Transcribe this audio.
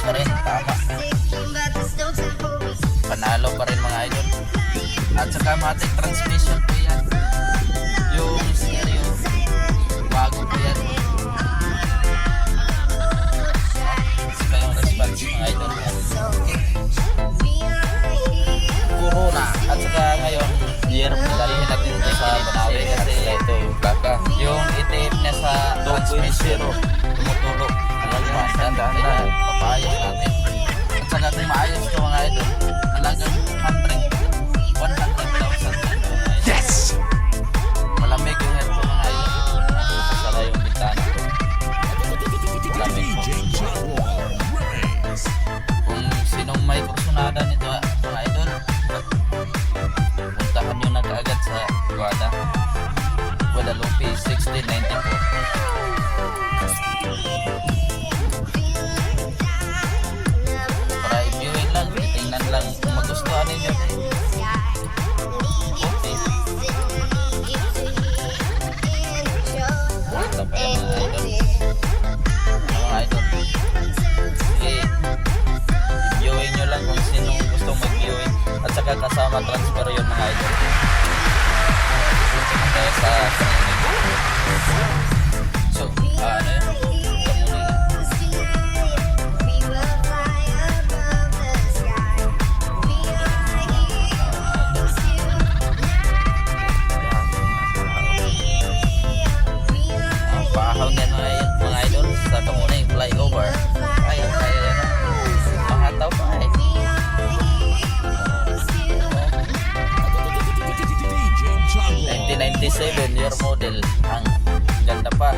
Pares pa rin, tama. Panalo pa rin mga idol. At saka matic transmission po yan. Yung stereo, bago po yan. Saka yung response mga idol. Corona. At saka ngayon, year po dahil natin sa Banawi kasi ito yung baka. Yung itim na sa transmission. Viewing nyo lang kung sino gusto mag-viewing. At saka kasama transfer yun mga idol. Punta tayo sa So, 1997 year model. Ang ganda pa.